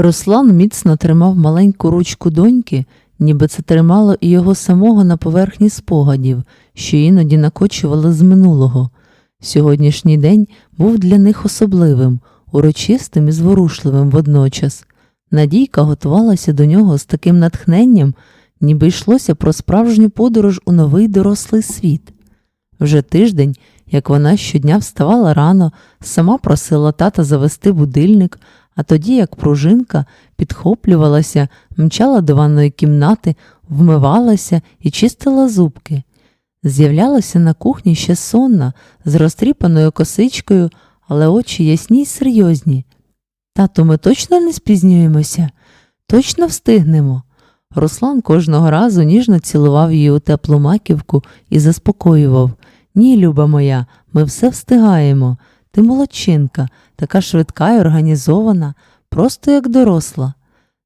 Руслан міцно тримав маленьку ручку доньки, ніби це тримало і його самого на поверхні спогадів, що іноді накочували з минулого. Сьогоднішній день був для них особливим, урочистим і зворушливим водночас. Надійка готувалася до нього з таким натхненням, ніби йшлося про справжню подорож у новий дорослий світ. Вже тиждень, як вона щодня вставала рано, сама просила тата завести будильник, а тоді, як пружинка, підхоплювалася, мчала до ванної кімнати, вмивалася і чистила зубки. З'являлася на кухні ще сонна, з розтріпаною косичкою, але очі ясні й серйозні. Тату, ми точно не спізнюємося? Точно встигнемо. Руслан кожного разу ніжно цілував її у теплу маківку і заспокоював Ні, люба моя, ми все встигаємо. Ти молодчинка, така швидка і організована, просто як доросла.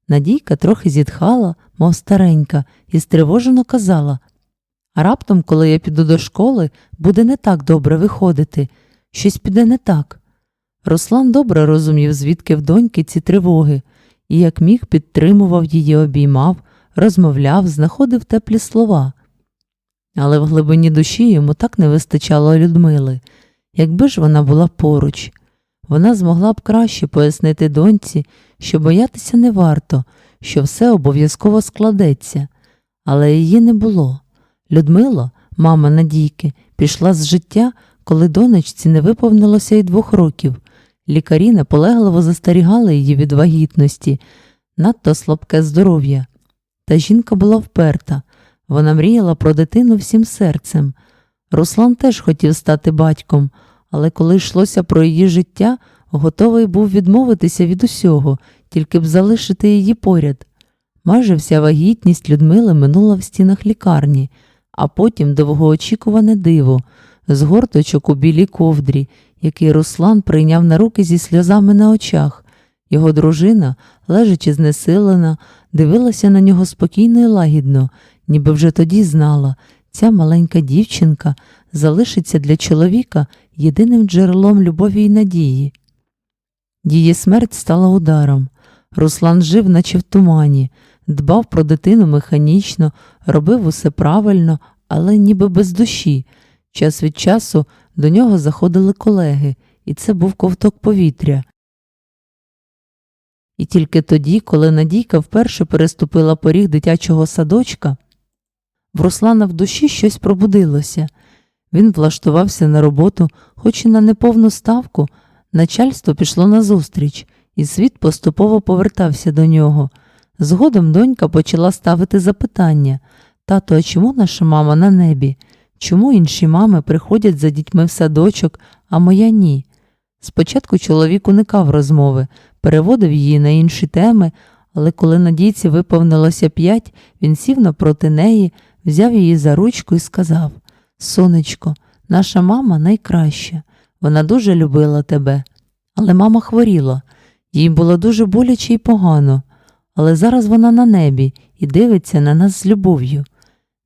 Надійка трохи зітхала, мов старенька, і стривожено казала А раптом, коли я піду до школи, буде не так добре виходити, щось піде не так. Руслан добре розумів, звідки в доньки ці тривоги, і як міг підтримував її, обіймав, розмовляв, знаходив теплі слова. Але в глибині душі йому так не вистачало Людмили. Якби ж вона була поруч, вона змогла б краще пояснити доньці, що боятися не варто, що все обов'язково складеться, але її не було. Людмила, мама Надійки, пішла з життя, коли донечці не виповнилося й двох років. Лікарі наполегливо застерігали її від вагітності, надто слабке здоров'я. Та жінка була вперта, вона мріяла про дитину всім серцем. Руслан теж хотів стати батьком, але коли йшлося про її життя, готовий був відмовитися від усього, тільки б залишити її поряд. Майже вся вагітність Людмили минула в стінах лікарні, а потім довгоочікуване диво, з горточок у білій ковдрі, який Руслан прийняв на руки зі сльозами на очах. Його дружина, лежачи знесилена, дивилася на нього спокійно і лагідно, ніби вже тоді знала, ця маленька дівчинка залишиться для чоловіка єдиним джерелом любові й надії. Її смерть стала ударом. Руслан жив, наче в тумані, дбав про дитину механічно, робив усе правильно, але ніби без душі. Час від часу до нього заходили колеги, і це був ковток повітря. І тільки тоді, коли Надійка вперше переступила поріг дитячого садочка, в Руслана в душі щось пробудилося. Він влаштувався на роботу, хоч і на неповну ставку, начальство пішло назустріч, і світ поступово повертався до нього. Згодом донька почала ставити запитання Тато, а чому наша мама на небі? Чому інші мами приходять за дітьми в садочок, а моя ні? Спочатку чоловік уникав розмови, переводив її на інші теми, але коли Надійці виповнилося п'ять, він сів напроти неї, взяв її за ручку і сказав Сонечко, наша мама найкраща, вона дуже любила тебе. Але мама хворіла, їй було дуже боляче і погано, але зараз вона на небі і дивиться на нас з любов'ю.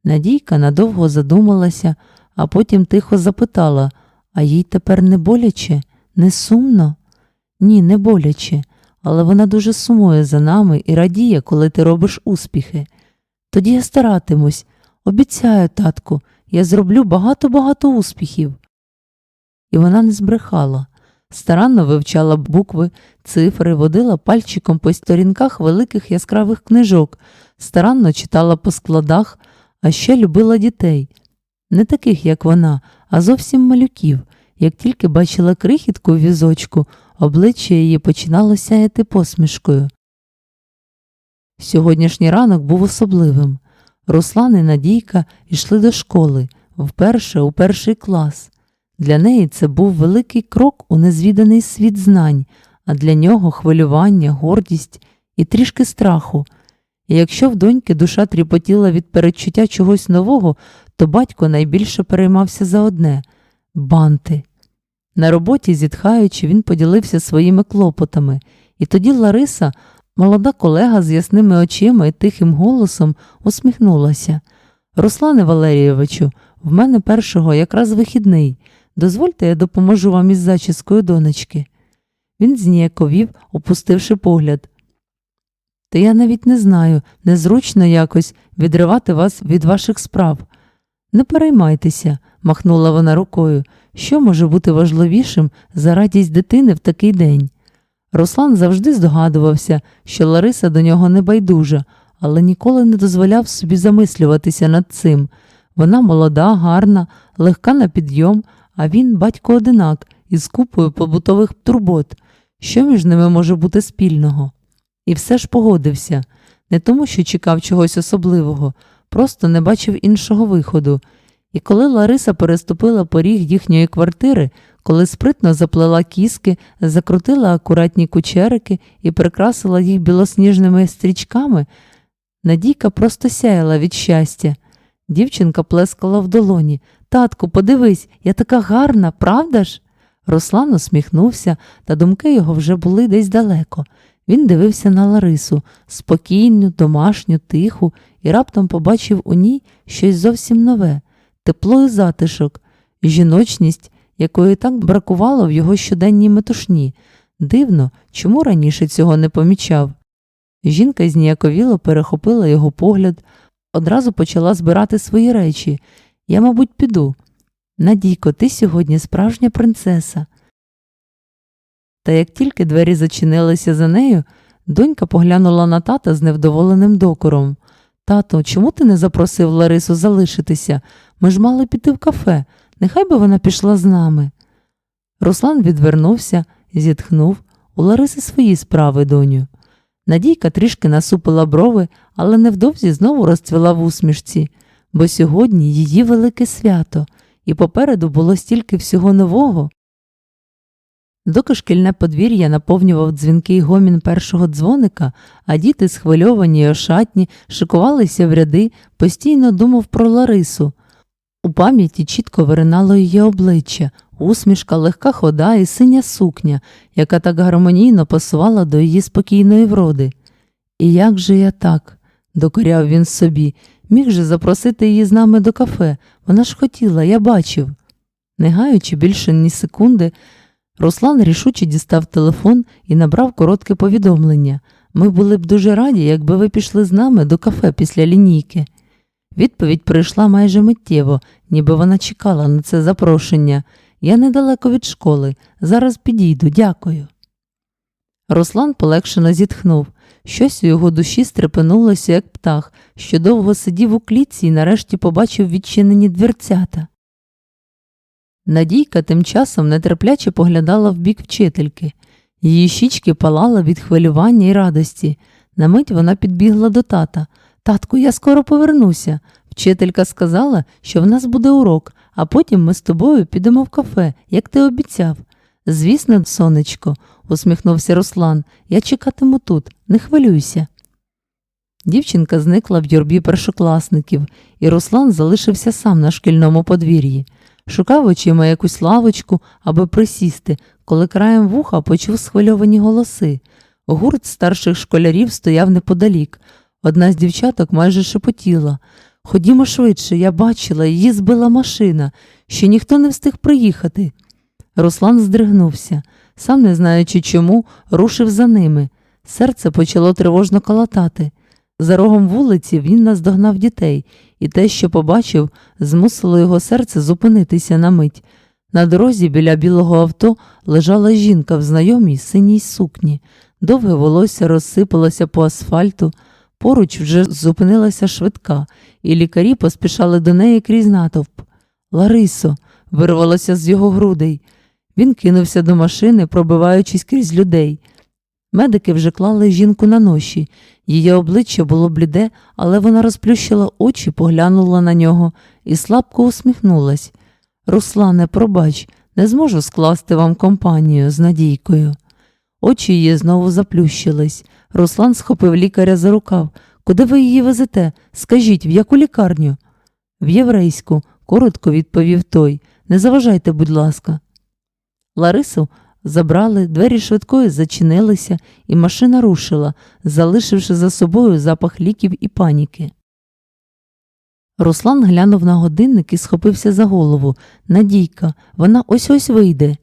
Надійка надовго задумалася, а потім тихо запитала а їй тепер не боляче, не сумно? Ні, не боляче, але вона дуже сумує за нами і радіє, коли ти робиш успіхи. Тоді я старатимусь, обіцяю, татку, я зроблю багато-багато успіхів. І вона не збрехала. Старанно вивчала букви, цифри, водила пальчиком по сторінках великих яскравих книжок, старанно читала по складах, а ще любила дітей. Не таких, як вона, а зовсім малюків. Як тільки бачила крихітку у візочку, обличчя її починало сяяти посмішкою. Сьогоднішній ранок був особливим. Руслан і Надійка йшли до школи, вперше у перший клас. Для неї це був великий крок у незвіданий світ знань, а для нього хвилювання, гордість і трішки страху. І якщо в доньки душа тріпотіла від передчуття чогось нового, то батько найбільше переймався за одне банти. На роботі, зітхаючи, він поділився своїми клопотами, і тоді Лариса, молода колега з ясними очима і тихим голосом, усміхнулася. Руслане Валерійовичу, в мене першого якраз вихідний. Дозвольте, я допоможу вам із зачіскою донечки. Він зніяковів, опустивши погляд. то я навіть не знаю, незручно якось відривати вас від ваших справ. Не переймайтеся, махнула вона рукою. Що може бути важливішим за радість дитини в такий день? Руслан завжди здогадувався, що Лариса до нього не байдужа, але ніколи не дозволяв собі замислюватися над цим. Вона молода, гарна, легка на підйом, а він батько одинак із купою побутових турбот. Що між ними може бути спільного? І все ж погодився, не тому, що чекав чогось особливого, просто не бачив іншого виходу. І коли Лариса переступила поріг їхньої квартири, коли спритно заплела кіски, закрутила акуратні кучерики і прикрасила їх білосніжними стрічками, Надійка просто сяяла від щастя. Дівчинка плескала в долоні. Татку, подивись, я така гарна, правда ж? Руслан усміхнувся, та думки його вже були десь далеко. Він дивився на Ларису, спокійну, домашню, тиху, і раптом побачив у ній щось зовсім нове тепло і затишок, жіночність, якої так бракувало в його щоденній метушні. Дивно, чому раніше цього не помічав. Жінка зніяковіло перехопила його погляд, одразу почала збирати свої речі. Я, мабуть, піду. Надійко, ти сьогодні справжня принцеса. Та як тільки двері зачинилися за нею, донька поглянула на тата з невдоволеним докором. Тато, чому ти не запросив Ларису залишитися? Ми ж мали піти в кафе. Нехай би вона пішла з нами. Руслан відвернувся, зітхнув. У Лариси свої справи, доню. Надійка трішки насупила брови, але невдовзі знову розцвіла в усмішці, бо сьогодні її велике свято, і попереду було стільки всього нового. Доки шкільне подвір'я наповнював дзвінкий гомін першого дзвоника, а діти, схвильовані й ошатні, шикувалися в ряди, постійно думав про Ларису. У пам'яті чітко виринало її обличчя, усмішка, легка хода і синя сукня, яка так гармонійно пасувала до її спокійної вроди. І як же я так? докоряв він собі, міг же запросити її з нами до кафе. Вона ж хотіла, я бачив. Не гаючи більше ні секунди, Руслан рішуче дістав телефон і набрав коротке повідомлення. Ми були б дуже раді, якби ви пішли з нами до кафе після лінійки. Відповідь прийшла майже миттєво, ніби вона чекала на це запрошення. Я недалеко від школи. Зараз підійду, дякую. Руслан полегшено зітхнув. Щось у його душі стрепенулося, як птах, що довго сидів у клітці і нарешті побачив відчинені дверцята. Надійка тим часом нетерпляче поглядала в бік вчительки. Її щічки палали від хвилювання і радості. На мить вона підбігла до тата. Татку, я скоро повернуся. Вчителька сказала, що в нас буде урок, а потім ми з тобою підемо в кафе, як ти обіцяв. Звісно, сонечко, усміхнувся Руслан, я чекатиму тут, не хвилюйся. Дівчинка зникла в юрбі першокласників, і Руслан залишився сам на шкільному подвір'ї. Шукав очима якусь лавочку, аби присісти, коли краєм вуха почув схвильовані голоси. Гурт старших школярів стояв неподалік. Одна з дівчаток майже шепотіла. Ходімо швидше, я бачила, її збила машина, ще ніхто не встиг приїхати. Руслан здригнувся, сам не знаючи чому, рушив за ними. Серце почало тривожно калатати. За рогом вулиці він наздогнав дітей, і те, що побачив, змусило його серце зупинитися на мить. На дорозі біля білого авто лежала жінка в знайомій синій сукні. Довге волосся розсипалося по асфальту, поруч вже зупинилася швидка, і лікарі поспішали до неї крізь натовп. Ларисо, вирвалося з його грудей. Він кинувся до машини, пробиваючись крізь людей. Медики вже клали жінку на ноші. Її обличчя було бліде, але вона розплющила очі, поглянула на нього і слабко усміхнулась. Руслане, пробач, не зможу скласти вам компанію з надійкою. Очі її знову заплющились. Руслан схопив лікаря за рукав. Куди ви її везете? Скажіть, в яку лікарню? В єврейську, коротко відповів той. Не заважайте, будь ласка. Ларису забрали, двері швидкої зачинилися, і машина рушила, залишивши за собою запах ліків і паніки. Руслан глянув на годинник і схопився за голову. Надійка, вона ось ось вийде.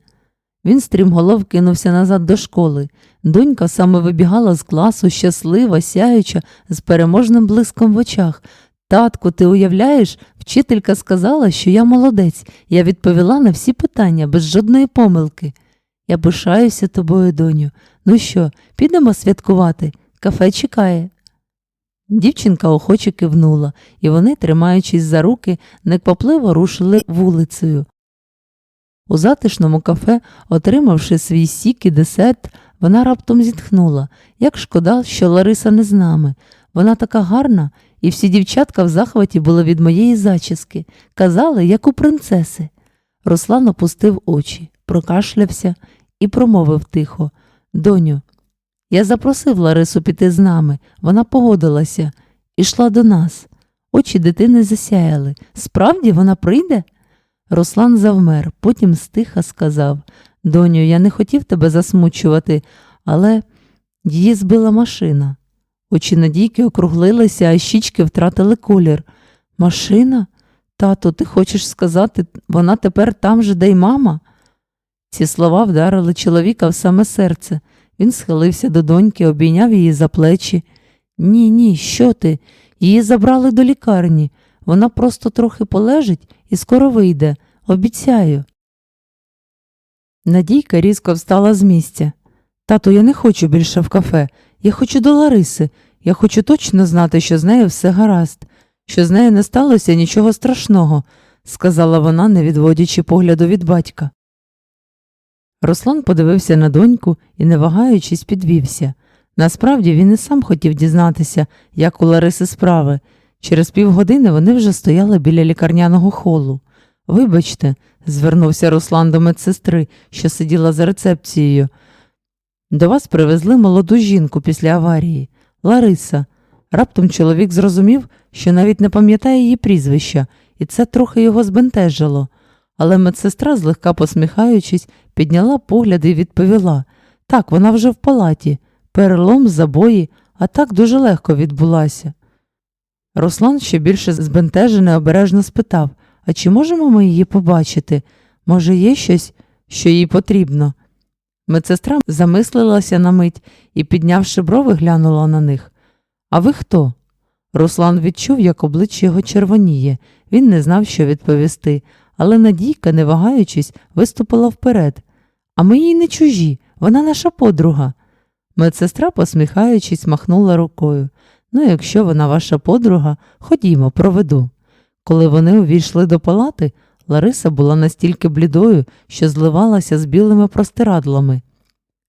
Він стрімголов кинувся назад до школи. Донька саме вибігала з класу, щаслива, сяюча, з переможним блиском в очах. Татку, ти уявляєш, вчителька сказала, що я молодець. Я відповіла на всі питання без жодної помилки. Я пишаюся тобою, доню. Ну що, підемо святкувати? Кафе чекає. Дівчинка охоче кивнула, і вони, тримаючись за руки, неквапливо рушили вулицею. У затишному кафе, отримавши свій сік і десерт, вона раптом зітхнула. Як шкода, що Лариса не з нами. Вона така гарна, і всі дівчатка в захваті були від моєї зачіски, казали, як у принцеси. Руслан опустив очі, прокашлявся і промовив тихо Доню, я запросив Ларису піти з нами, вона погодилася, ішла до нас. Очі дитини засяяли. Справді вона прийде? Руслан завмер, потім стиха сказав Доню, я не хотів тебе засмучувати, але її збила машина. Очі Надійки округлилися, а щічки втратили колір. Машина? Тато, ти хочеш сказати, вона тепер там же, де й мама? Ці слова вдарили чоловіка в саме серце. Він схилився до доньки, обійняв її за плечі. Ні, ні, що ти? Її забрали до лікарні. Вона просто трохи полежить і скоро вийде. Обіцяю. Надійка різко встала з місця. Тату, я не хочу більше в кафе. Я хочу до Лариси. Я хочу точно знати, що з нею все гаразд, що з нею не сталося нічого страшного, сказала вона, не відводячи погляду від батька. Руслан подивився на доньку і, не вагаючись, підвівся. Насправді він і сам хотів дізнатися, як у Лариси справи. Через півгодини вони вже стояли біля лікарняного холу. Вибачте, звернувся Руслан до медсестри, що сиділа за рецепцією. До вас привезли молоду жінку після аварії. Лариса. Раптом чоловік зрозумів, що навіть не пам'ятає її прізвища, і це трохи його збентежило. Але медсестра, злегка посміхаючись, підняла погляд і відповіла так, вона вже в палаті, перелом, забої, а так дуже легко відбулася. Руслан ще більше збентежений обережно спитав А чи можемо ми її побачити? Може, є щось, що їй потрібно? Медсестра замислилася на мить і, піднявши брови, глянула на них. А ви хто? Руслан відчув, як обличчя його червоніє. Він не знав, що відповісти, але Надійка, не вагаючись, виступила вперед. А ми їй не чужі, вона наша подруга. Медсестра, посміхаючись, махнула рукою. Ну, якщо вона ваша подруга, ходімо, проведу. Коли вони увійшли до палати, Лариса була настільки блідою, що зливалася з білими простирадлами.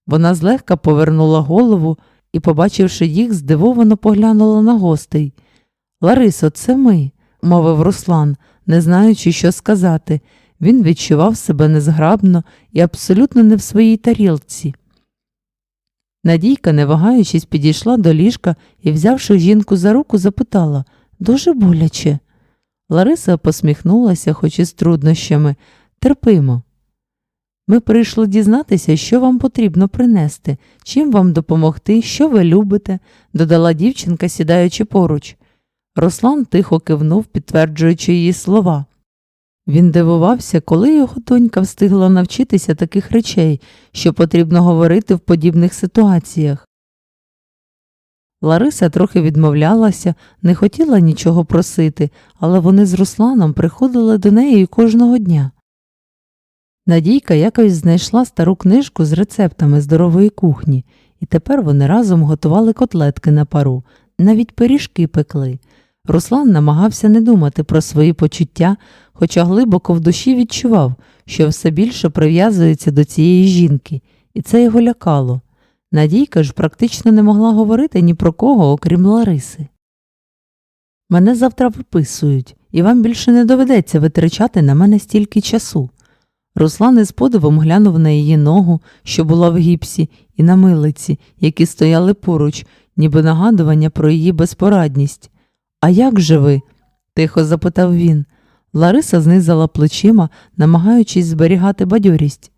Вона злегка повернула голову і, побачивши їх, здивовано поглянула на гостей. Ларисо, це ми, мовив Руслан, не знаючи, що сказати. Він відчував себе незграбно і абсолютно не в своїй тарілці. Надійка, не вагаючись, підійшла до ліжка і, взявши жінку за руку, запитала Дуже боляче. Лариса посміхнулася, хоч і з труднощами. Терпимо. Ми прийшли дізнатися, що вам потрібно принести, чим вам допомогти, що ви любите, додала дівчинка, сідаючи поруч. Руслан тихо кивнув, підтверджуючи її слова. Він дивувався, коли його донька встигла навчитися таких речей, що потрібно говорити в подібних ситуаціях. Лариса трохи відмовлялася, не хотіла нічого просити, але вони з Русланом приходили до неї кожного дня. Надійка якось знайшла стару книжку з рецептами здорової кухні, і тепер вони разом готували котлетки на пару, навіть пиріжки пекли. Руслан намагався не думати про свої почуття, хоча глибоко в душі відчував, що все більше прив'язується до цієї жінки, і це його лякало. Надійка ж практично не могла говорити ні про кого, окрім Лариси. Мене завтра виписують, і вам більше не доведеться витрачати на мене стільки часу. Руслан із подивом глянув на її ногу, що була в гіпсі, і на милиці, які стояли поруч, ніби нагадування про її безпорадність. А як же ви? тихо запитав він. Лариса знизала плечима, намагаючись зберігати бадьорість.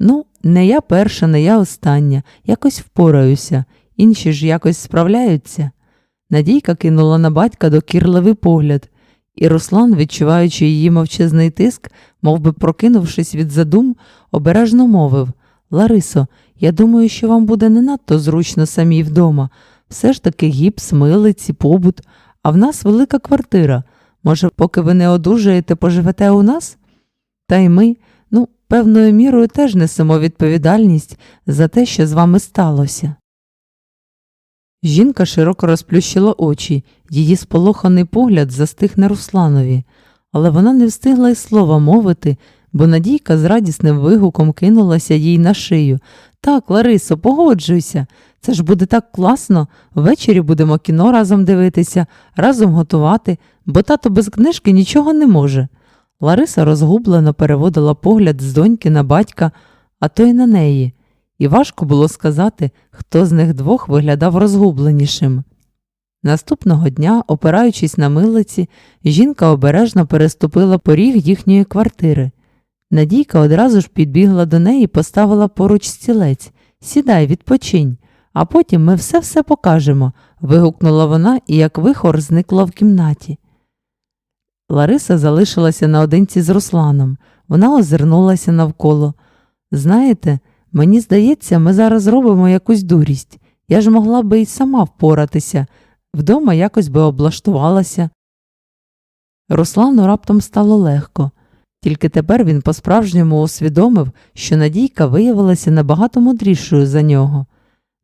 Ну, не я перша, не я остання, якось впораюся, інші ж якось справляються. Надійка кинула на батька докірливий погляд. І Руслан, відчуваючи її мовчазний тиск, мов би прокинувшись від задум, обережно мовив Ларисо, я думаю, що вам буде не надто зручно самій вдома. Все ж таки гіпс, милиці, побут, а в нас велика квартира. Може, поки ви не одужаєте, поживете у нас? Та й ми, ну, певною мірою теж несемо відповідальність за те, що з вами сталося. Жінка широко розплющила очі, її сполоханий погляд застиг на Русланові, але вона не встигла й слова мовити, бо Надійка з радісним вигуком кинулася їй на шию. Так, Ларисо, погоджуйся. Це ж буде так класно. Ввечері будемо кіно разом дивитися, разом готувати, бо тато без книжки нічого не може. Лариса розгублено переводила погляд з доньки на батька, а то й на неї, і важко було сказати, хто з них двох виглядав розгубленішим. Наступного дня, опираючись на милиці, жінка обережно переступила поріг їхньої квартири. Надійка одразу ж підбігла до неї і поставила поруч стілець. Сідай, відпочинь, а потім ми все-все покажемо. вигукнула вона і як вихор зникла в кімнаті. Лариса залишилася наодинці з Русланом. Вона озирнулася навколо. Знаєте, мені здається, ми зараз робимо якусь дурість. Я ж могла би й сама впоратися, вдома якось би облаштувалася. Руслану раптом стало легко. Тільки тепер він по-справжньому усвідомив, що Надійка виявилася набагато мудрішою за нього.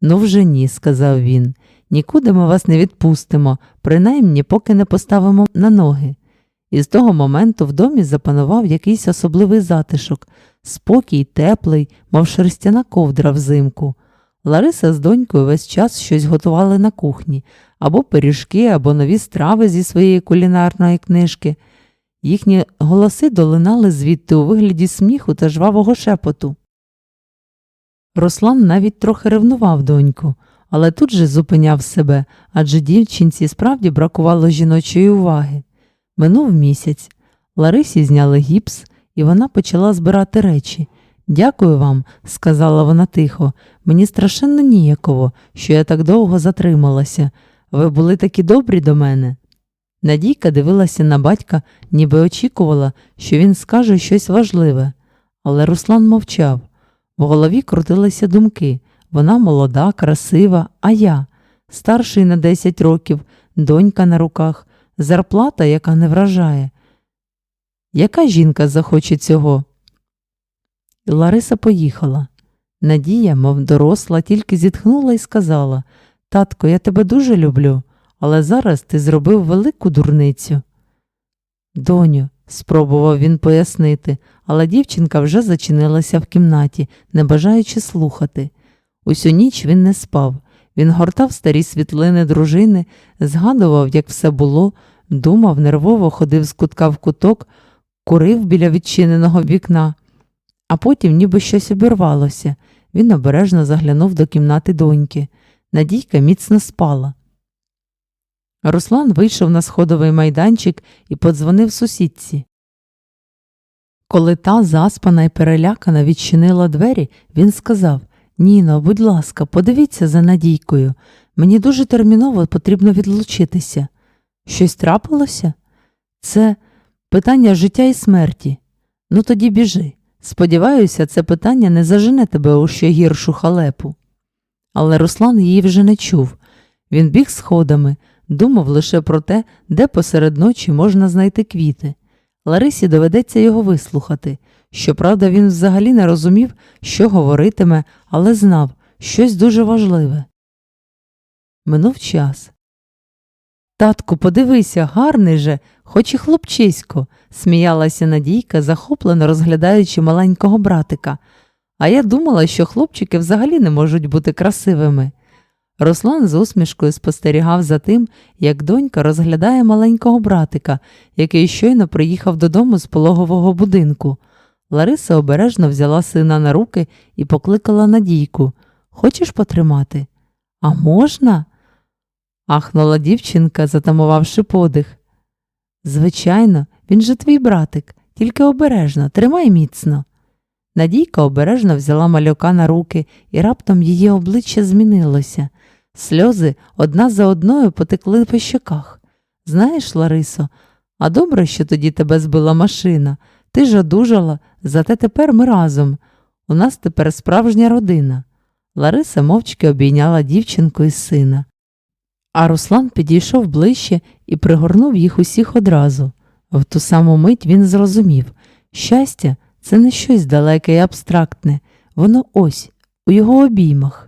Ну, вже ні, сказав він, нікуди ми вас не відпустимо, принаймні поки не поставимо на ноги. І з того моменту в домі запанував якийсь особливий затишок, спокій, теплий, мов шерстяна ковдра взимку. Лариса з донькою весь час щось готували на кухні або пиріжки, або нові страви зі своєї кулінарної книжки. Їхні голоси долинали звідти у вигляді сміху та жвавого шепоту. Руслан навіть трохи ревнував доньку, але тут же зупиняв себе, адже дівчинці справді бракувало жіночої уваги. Минув місяць. Ларисі зняли гіпс, і вона почала збирати речі. Дякую вам, сказала вона тихо. Мені страшенно ніяково, що я так довго затрималася. Ви були такі добрі до мене. Надійка дивилася на батька, ніби очікувала, що він скаже щось важливе. Але Руслан мовчав. В голові крутилися думки вона молода, красива, а я старший на 10 років, донька на руках, зарплата, яка не вражає. Яка жінка захоче цього? Лариса поїхала. Надія, мов доросла, тільки зітхнула і сказала Татко, я тебе дуже люблю, але зараз ти зробив велику дурницю. Доню, спробував він пояснити, але дівчинка вже зачинилася в кімнаті, не бажаючи слухати. Усю ніч він не спав. Він гортав старі світлини дружини, згадував, як все було, думав, нервово ходив з кутка в куток, курив біля відчиненого вікна, а потім ніби щось обірвалося. Він обережно заглянув до кімнати доньки. Надійка міцно спала. Руслан вийшов на сходовий майданчик і подзвонив сусідці. Коли та заспана і перелякана відчинила двері, він сказав Ніно, будь ласка, подивіться за Надійкою. Мені дуже терміново потрібно відлучитися. Щось трапилося? Це питання життя і смерті. Ну тоді біжи. Сподіваюся, це питання не зажене тебе у ще гіршу халепу. Але Руслан її вже не чув. Він біг сходами, думав лише про те, де посеред ночі можна знайти квіти. Ларисі доведеться його вислухати. Щоправда, він взагалі не розумів, що говоритиме, але знав щось дуже важливе. Минув час. Татку, подивися, гарний же, хоч і хлопчисько, сміялася Надійка, захоплено розглядаючи маленького братика. А я думала, що хлопчики взагалі не можуть бути красивими. Руслан з усмішкою спостерігав за тим, як донька розглядає маленького братика, який щойно приїхав додому з пологового будинку. Лариса обережно взяла сина на руки і покликала Надійку. Хочеш потримати? А можна? ахнула дівчинка, затамувавши подих. Звичайно, він же твій братик, тільки обережно, тримай міцно. Надійка обережно взяла малюка на руки, і раптом її обличчя змінилося. Сльози одна за одною потекли по щоках. Знаєш, Ларисо, А добре, що тоді тебе збила машина. Ти ж одужала, зате тепер ми разом. У нас тепер справжня родина. Лариса мовчки обійняла дівчинку і сина. А Руслан підійшов ближче і пригорнув їх усіх одразу. В ту саму мить він зрозумів щастя це не щось далеке і абстрактне, воно ось, у його обіймах.